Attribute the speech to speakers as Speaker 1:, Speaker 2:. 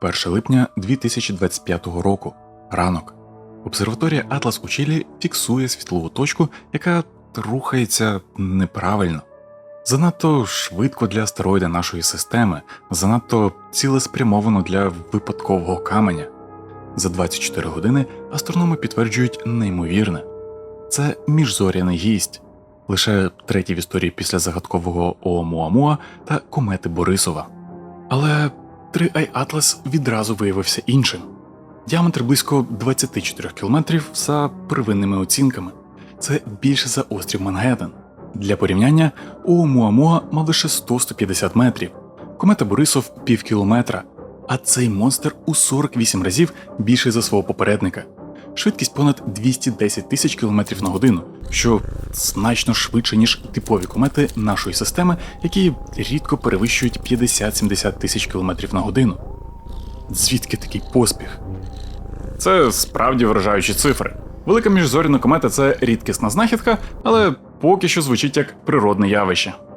Speaker 1: 1 липня 2025 року. Ранок. Обсерваторія Атлас у Чилі фіксує світлову точку, яка рухається неправильно. Занадто швидко для астероїда нашої системи, занадто цілеспрямовано для випадкового каменя. За 24 години астрономи підтверджують неймовірне. Це міжзоряний гість, лише третій в історії після загадкового Оумуамуа та комети Борисова. Але 3i Atlas відразу виявився іншим. Діаметр близько 24 км за первинними оцінками. Це більше за острів Мангеттен. Для порівняння у Муамуа мав лише 100-150 метрів, комета Борисов пів кілометра, а цей монстр у 48 разів більший за свого попередника. Швидкість понад 210 тисяч км на годину, що значно швидше, ніж типові комети нашої системи, які рідко перевищують 50-70 тисяч км на годину. Звідки такий поспіх? Це справді вражаючі цифри. Велика міжзоряна комета це рідкісна знахідка, але поки що звучить як природне явище.